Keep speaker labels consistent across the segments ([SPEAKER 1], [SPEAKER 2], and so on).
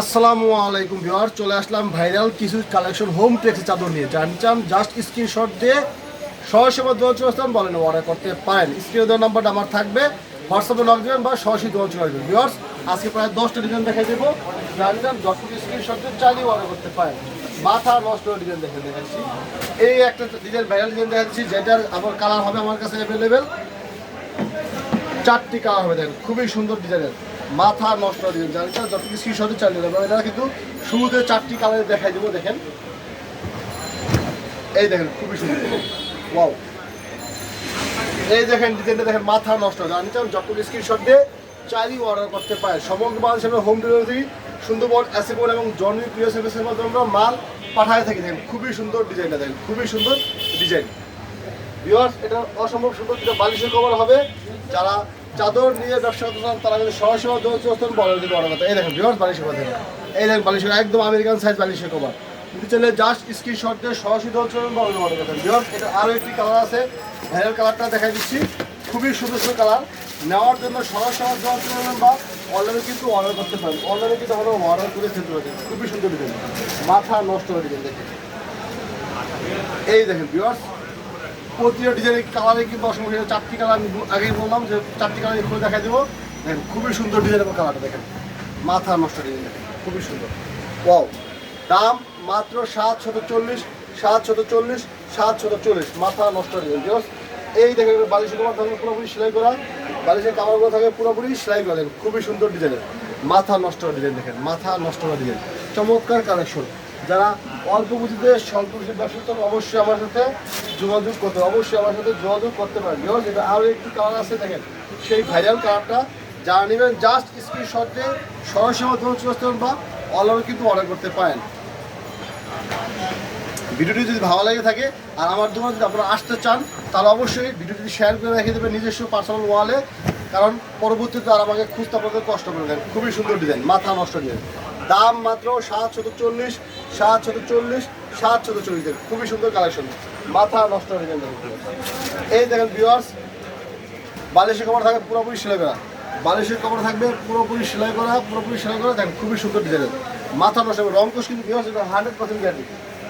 [SPEAKER 1] আসসালামু আলাইকুম ভিউয়ার চলে আসলাম ভাইরাল কিছু কালেকশন হোম টেক্স চাদর নিয়ে। জান চান জাস্ট স্ক্রিনশট দিয়ে সরাসরি চলে বলেন অর্ডার করতে পারেন। স্ক্রিনে দেওয়ার নাম্বারটা আমার থাকবে হোয়াটসঅ্যাপে নক দেবেন বা সরাসরি দোয়ান চলে আসবেন ভিউয়ার্স, আজকে প্রায় দশটা ডিজাইন দেখাই দেবো। জান চান দশ কোটি স্ক্রিনশট দিয়ে চালিয়ে অর্ডার করতে পারেন। মাথা নষ্ট ডিজাইন দেখে দেখাচ্ছি। এই একটা ডিজাইন ভাইরাল ডিজাইন দেখাচ্ছি, যেটার আবার কালার হবে আমার কাছে অ্যাভেলেবেল চারটি কালার হবে, দেখেন। খুবই সুন্দর ডিজাইনের মাথা নষ্ট ডিজাইন জানি না, যতটুকু স্ক্রিনশটে চালিয়ে দেবো, এটা কিন্তু শুরুতে চারটি কালারে দেখাই দেবো, দেখেন। এই দেখেন, খুবই সুন্দর। ওয়াও এই দেখেন ডিজাইনটা দেখেন, মাথা নষ্ট জানি চান যতটুকু স্ক্রিনশট দিয়ে চাইলেই অর্ডার করতে পারে। সমগ্র বাংলাদেশের হোম ডেলিভারি সুন্দরবন অ্যাসেবল এবং জননী প্রিয় সার্ভিসের মাধ্যমে আমরা মাল পাঠায় থাকি। দেখেন, খুবই সুন্দর ডিজাইনটা দেখেন, খুবই সুন্দর ডিজাইন ভিউয়ার্স এটা অসম্ভব সুন্দর যেটা বালিশের কভার হবে। যারা চাদর নিয়ে ব্যবসা করতে চান, তারা কিন্তু সরাসরি দোকান বড় কিন্তু বড় কথা। এই দেখেন বালিশের কভার দেখেন এই দেখেন বালিশের একদম আমেরিকান সাইজ বালিশের কভার। কিন্তু চাইলে জাস্ট স্ক্রিনশট দিয়ে সরাসরি দোকান বড় বড় কথা। ভিউয়ার্স এটা আরও একটি কালার আছে। ভাইরাল কালারটা দেখাই দিচ্ছি। খুবই সুন্দর সুন্দর কালার নেওয়ার জন্য সরাসরি দোকান বা অনলাইনে কিন্তু অর্ডার করতে পারেন। অনলাইনে কিন্তু আমরা অর্ডার করে খেতে পারি। খুবই সুন্দর ডিজাইন মাথা নষ্ট হয়ে ডিজাইন দেখেন। এই দেখেন ভিউয়ার্স প্রতিটা ডিজাইনের কালারে কিন্তু অসংখ্য চারটি কালার আমি আগেই বললাম যে চারটি কালার খুলে দেখাই দেবো। দেখেন, খুবই সুন্দর ডিজাইন এবং কালারটা দেখেন। মাথা নষ্ট ডিজাইন খুবই সুন্দর। ওয়াও দাম মাত্র সাত শত চল্লিশ সাত শত চল্লিশ সাত শত চল্লিশ। মাথা নষ্ট ডিজাইন জাস্ট এই দেখেন বালিশের কামার থাকবে পুরোপুরি সেলাই করা। বালিশের কামারগুলো থাকবে পুরোপুরি সেলাই করা। খুবই সুন্দর ডিজাইনের মাথা নষ্ট ডিজাইন দেখেন, মাথা নষ্ট ডিজাইন চমৎকার কালেকশন যারা অল্প পুঁজিতে স্বল্প পুঁজির ব্যবসা অবশ্যই আমার সাথে যোগাযোগ করতে। অবশ্যই আমার সাথে যোগাযোগ করতে পারেন। বিকজ এটা আরও একটি কালার আছে, দেখেন, সেই ভাইরাল কালারটা যারা নেবেন জাস্ট স্ক্রিনশট দিয়ে সরাসরি মাধ্যমে চলে আসতে বা অনলাইনে কিন্তু অর্ডার করতে পারেন। ভিডিওটি যদি ভালো লাগে থাকে, আর আমার দোকানে যদি আপনারা আসতে চান, তাহলে অবশ্যই ভিডিওটি শেয়ার করে রেখে দেবেন নিজস্ব পার্সোনাল ওয়ালে কারণ পরবর্তীতে আর আমাকে খুঁজতে আপনাদের কষ্ট করে দেন খুবই সুন্দর ডিজাইন মাথা নষ্ট ডিজাইন দাম মাত্র সাত শত চল্লিশ। সাত শত চল্লিশ সাত শত চল্লিশ। খুবই সুন্দর কালেকশন মাথা নষ্ট ডিজাইন দেখেন। এই দেখেন ভিউয়ার্স বালিশের কভার থাকবে পুরোপুরি সেলাই করা। বালিশের কভার থাকবে পুরোপুরি সেলাই করা, পুরোপুরি সেলাই করা। দেখেন খুবই সুন্দর ডিজাইনের মাথা নষ্ট হবে রংকোশ কিন্তু ভিউয়ার্স এটা হান্ড্রেড পার্সেন্ট গ্যারান্টি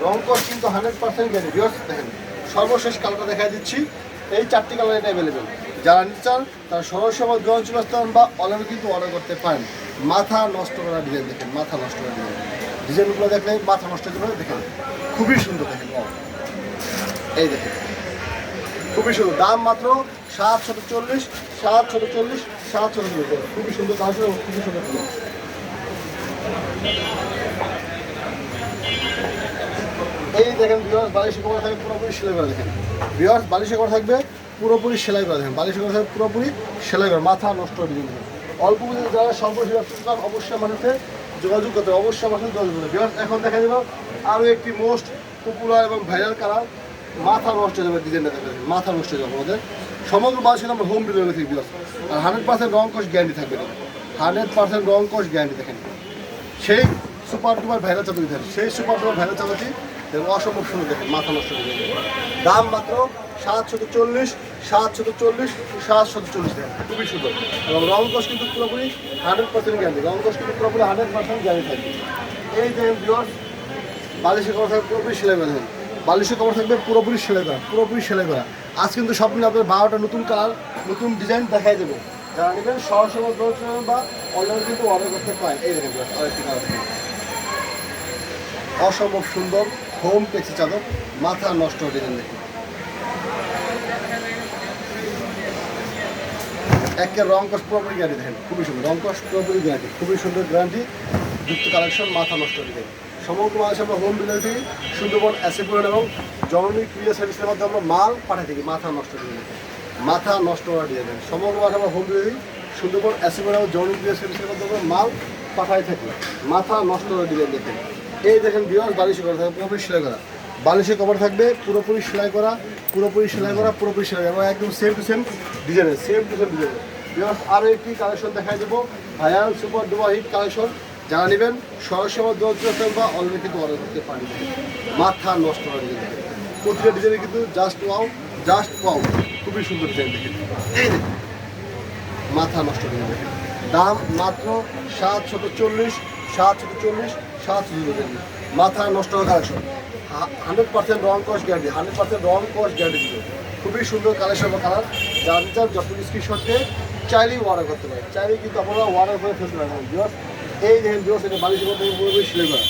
[SPEAKER 1] রংকোশ কিন্তু হান্ড্রেড পার্সেন্ট গ্যারান্টি ভিউয়ার্স দেখেন, সর্বশেষ কালারটা দেখাই দিচ্ছি। এই চারটি কালার এটা অ্যাভেলেবেল যারা নিতে চান, তারা সরাসরি গ্রহণ চলে আসতে পারেন বা অনলাইনে কিন্তু অর্ডার করতে পারেন। মাথা নষ্ট করা ডিজাইন দেখেন, মাথা নষ্ট করা ডিজাইন ডিজাইনগুলো দেখলে মাথা নষ্ট করে দেখেন। খুবই সুন্দর, দেখেন এই দেখেন। খুবই সুন্দর। দাম মাত্র সাত শত চল্লিশ সাত শত চল্লিশ সাত শত চল্লিশ। খুবই সুন্দর দাম খুবই সুন্দর এই দেখেন বিয়ার্স বালিশে করা থাকবে পুরোপুরি সেলাই করা, দেখেন। বিয়ার্স বালিশে করা থাকবে পুরোপুরি সেলাই করা, দেখেন। বালিশে করা থাকবে পুরোপুরি সেলাই করা, মাথা নষ্ট হয়ে অল্প পুঁজিতে যারা সর্বশেষ অবশ্যই সাথে যোগাযোগ করতে হবে। অবশ্যই আমার সাথে যোগাযোগ করতে এখন দেখা যাবে আরও একটি মোস্ট পপুলার এবং ভাইরাল কালার মাথা নষ্ট হয়ে যাবে ডিজাইনটা দেখবেন মাথা নষ্ট হয়ে যাবে আমাদের। সমগ্র বাসে আমরা হোম ডেলিভারি থেকে বিয়ার্স আর হান্ড্রেড পার্সেন্ট রং কস্ট গ্যারান্টি থাকবে না। হান্ড্রেড পার্সেন্ট রং কস্ট গ্যারান্টি দেখেন। সেই সুপার টুপার ভাইরাল চাদর থাকে সেই সুপার টুপার ভাইরাল দেখেন অসম্ভব সুন্দর দেখেন। মাথা নষ্ট হয়ে যাবে। দাম মাত্র শত চল্লিশ, সাতশত চল্লিশ চল্লিশ। খুবই সুন্দর। এবং কিন্তু পুরোপুরি পার্সেন্ট কিন্তু পুরোপুরি পার্সেন্ট থাকবে। এই ভিউয়ার্স বালিশের কভার থাকবে, পুরোপুরি সেলাই করা পুরোপুরি সেলাই করা, পুরোপুরি করা। আজ কিন্তু সব মিলে আপনার বারোটা নতুন কালার নতুন ডিজাইন দেখাই দেবো। যারা নেবেন বা কিন্তু অর্ডার করতে অসম্ভব সুন্দর হোম টেক্সি চাদর, মাথা নষ্ট ডিজাইন দেখুন একের রং কস পুরোপুরি গ্যারান্টি দেখেন, খুবই সুন্দর। রং কস পুরোপুরি গ্যারান্টি, খুবই সুন্দর গ্যারান্টি, যুক্ত কালেকশন মাথা নষ্ট ডিজাইন সমগ্র বাংলাদেশে আমরা হোম ডেলিভারি সুন্দরবন অ্যাসিপুরন এবং জননী ক্রিয়া সার্ভিসের মাধ্যমে আমরা মাল পাঠাই থাকি, মাথা নষ্ট ডিজাইন মাথা নষ্ট করা ডিজাইন সমগ্র বাংলাদেশে আমরা হোম ডেলিভারি সুন্দরবন অ্যাসিপুরন এবং জননী ক্রিয়া সার্ভিসের মাধ্যমে মাল পাঠাই থাকি। মাথা নষ্ট করা ডিজাইন দেখেন এই দেখেন বিয়ার বালিশে করা থাকবে, পুরোপুরি সেলাই করা। বালিশে কভার থাকবে, পুরোপুরি সেলাই করা। পুরোপুরি সেলাই করা, পুরোপুরি সেলাই এবং একদম সেম টু সেম ডিজাইনের সেম টু সেম ডিজাইনের আরও একটি কালেকশন দেখাই দেবো। Viral super duper hit collection যারা নেবেন, সরাসরি আমার আসবেন বা অনলাইনে কিন্তু অর্ডার করতে পারেন। মাথা নষ্ট হয়ে দেখেন প্রতিটা ডিজাইনে কিন্তু জাস্ট ওয়াও জাস্ট ওয়াও খুবই সুন্দর ডিজাইন এই দেখেন। মাথা নষ্ট হয়ে দেখেন। দাম মাত্র সাত শত চল্লিশ সাত শত চল্লিশ সাত শত মাথা নষ্ট হওয়ার কালেকশন হান্ড্রেড পার্সেন্ট রং কস গ্যারান্টি হান্ড্রেড পার্সেন্ট রং কস গ্যারান্টি দিবে। খুবই সুন্দর কালেকশন বা কালার। যার চান যত স্ক্রিনশটে চাইলেই অর্ডার করতে পারেন চাইলেই কিন্তু আপনারা অর্ডার করে ফেলতে পারেন বিকজ এই দেখেন বিকজ এটা বালিশের মধ্যে পুরোপুরি সেলাই করা।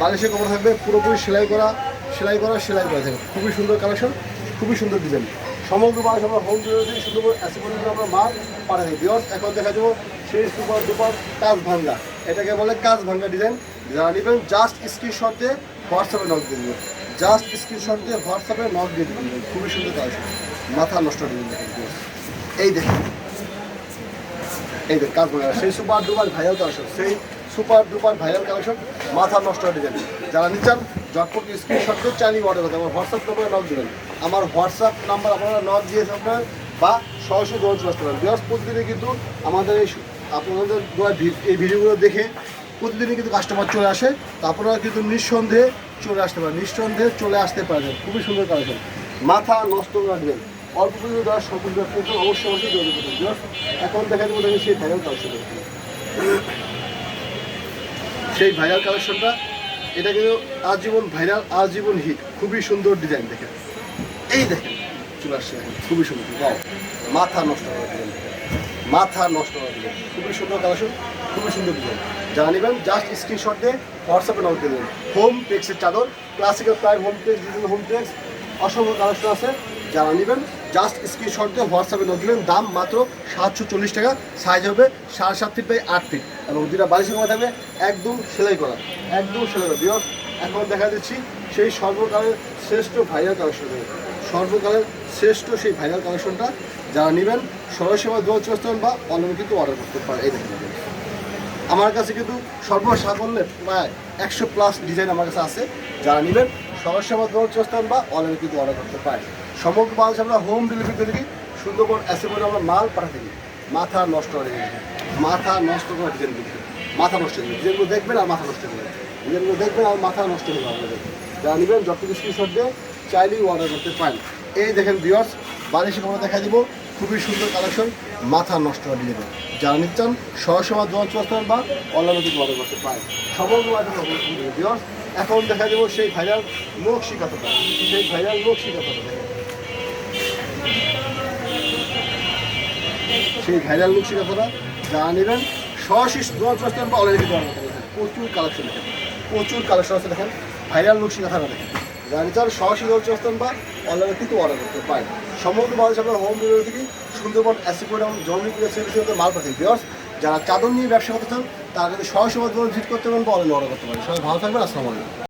[SPEAKER 1] বালিশের কপড় থাকবে, পুরোপুরি সেলাই করা সেলাই করা সেলাই করা। থাকবে খুবই সুন্দর কালেকশন খুবই সুন্দর ডিজাইন সমগ্র বালিশ আমরা হোম ডেলিভারি সুন্দর অ্যাসিপোর্ট আমরা মাল পাঠাই বিকজ এখন দেখা যাব, সেই সুপার দুপার কাজ ভাঙ্গা। এটাকে বলে কাজ ভাঙ্গা ডিজাইন যারা নেবেন জাস্ট স্ক্রিনশট হোয়াটসঅ্যাপে নক দিয়ে দেবেন। জাস্ট স্ক্রিনশট দিয়ে হোয়াটসঅ্যাপে নক দিয়ে দেবেন। খুবই সুন্দর কালেকশন মাথা নষ্ট দেখেন viewers। এই দেখেন। এই দেখ কাজ সেই সুপার ডুপার ভাইরাল কালেকশন সেই সুপার ডুপার ভাইরাল কালেকশন মাথা নষ্ট ডিজাইন যারা নিচ্ছেন জটপট স্ক্রিনশট দিয়ে চাইলেই অর্ডার করতে আমার হোয়াটসঅ্যাপ নম্বরে নক দেবেন। আমার হোয়াটসঅ্যাপ নাম্বার আপনারা নক দিয়ে আপনার, বা সরাসরি দোকান চলে আসতে পারেন। বৃহস্পতি প্রতিদিনে কিন্তু আমাদের এই আপনাদের এই ভিডিওগুলো দেখে প্রতিদিনই কিন্তু কাস্টমার চলে আসে তো আপনারা কিন্তু নিঃসন্দেহে চলে আসতে পারেন নিঃসন্দেহে চলে আসতে পারেন খুবই সুন্দর কালেকশন মাথা নষ্ট রাখবেন অল্প পুজো দেওয়ার সকল অবশ্যই অবশ্যই করবেন এখন দেখা যাবে সেই ভাইরাল কালেকশন সেই ভাইরাল কালেকশনটা এটা কিন্তু আজীবন ভাইরাল আজীবন হিট খুবই সুন্দর ডিজাইন দেখেন। এই দেখেন, চলে আসছে খুবই সুন্দর। মাথা নষ্ট করা। ডিজাইন মাথা নষ্ট করা। খুবই সুন্দর কালেকশন খুবই সুন্দর ডিজাইন যারা নেবেন জাস্ট স্ক্রিনশট দিয়ে হোয়াটসঅ্যাপে নক দেবেন। হোম টেক্সের চাদর ক্লাসিক্যাল প্রায় home tex design home tex অসংখ্য কালেকশন আছে। যারা নেবেন জাস্ট স্ক্রিনশট দিয়ে হোয়াটসঅ্যাপে নোট দিবেন। দাম মাত্র সাতশো চল্লিশ টাকা। সাইজ হবে সাড়ে সাত ফিট বাই আট ফিট এবং দুটা বালিশের মধ্যে থাকবে একদম সেলাই করা। একদম সেলাই করা। বিয়স এখন দেখা দিচ্ছি সেই সর্বকালের শ্রেষ্ঠ ভাইরাল কালেকশন সর্বকালের শ্রেষ্ঠ সেই ভাইরাল কালেকশনটা যারা নেবেন সরাসরি দোয়া চলে বা অনলাইনে কিন্তু অর্ডার করতে পারে এই দেখেন। আমার কাছে কিন্তু সর্বসাকল্যে প্রায় একশো প্লাস ডিজাইন আমার কাছে আছে। যারা নেবেন আমার দোকান চস্তান বা অনলাইনে কিন্তু অর্ডার করতে পারে সমগ্র মাল আমরা হোম ডেলিভারি করে দিই সুন্দরবন অ্যাসেম্বলি আমরা মাল পাঠাতে দিই মাথা নষ্ট করে দিই মাথা নষ্ট করে ডিজাইন দিই মাথা নষ্ট করে ডিজাইনগুলো দেখবেন আর মাথা নষ্ট হয়ে করে ডিজাইনগুলো দেখবেন আর মাথা নষ্ট করে আপনাদের যারা নেবেন যত স্ক্রিনশট দিয়ে চাইলেই অর্ডার করতে পারেন। এই দেখেন বিয়ার্স বালিশের আমরা দেখা দিব খুবই সুন্দর কালেকশন মাথা নষ্ট দিয়ে দেবেন যারা নিচ্ছেন সরাসরি দোকান চস্তান বা অনলাইনে কিন্তু অর্ডার করতে পারেন সমগ্র এখন দেখা দেবো সেই ভাইরাল লোক শিকাতটা সেই ভাইরাল লোক শিকাতটা দেখেন সেই ভাইরাল লুক শিকাতরা যারা নেবেন দোকান চস্তান বা অনলাইনে কিন্তু অর্ডার করতে প্রচুর কালেকশন দেখেন। প্রচুর কালেকশন আছে দেখেন। ভাইরাল লুক শিকাতরা দেখেন। যারা নিচ্ছেন সরাসরি চস্তান বা অনলাইনে কিন্তু অর্ডার করতে পারেন। সমগ্র বাংলাদেশ আপনার হোম ডেলিভারি থেকে সুন্দরবন অ্যাসিপোর্ট এবং জমি সেভিসে মাল পাচ্ছেন বিয়ার্স যারা চাদর নিয়ে ব্যবসা করতে চান, তারা কিন্তু সরাসরি ভিজিট করতে পারেন বা অনলাইনে অর্ডার করতে পারেন। সবাই ভালো থাকবেন, আসসালামু আলাইকুম।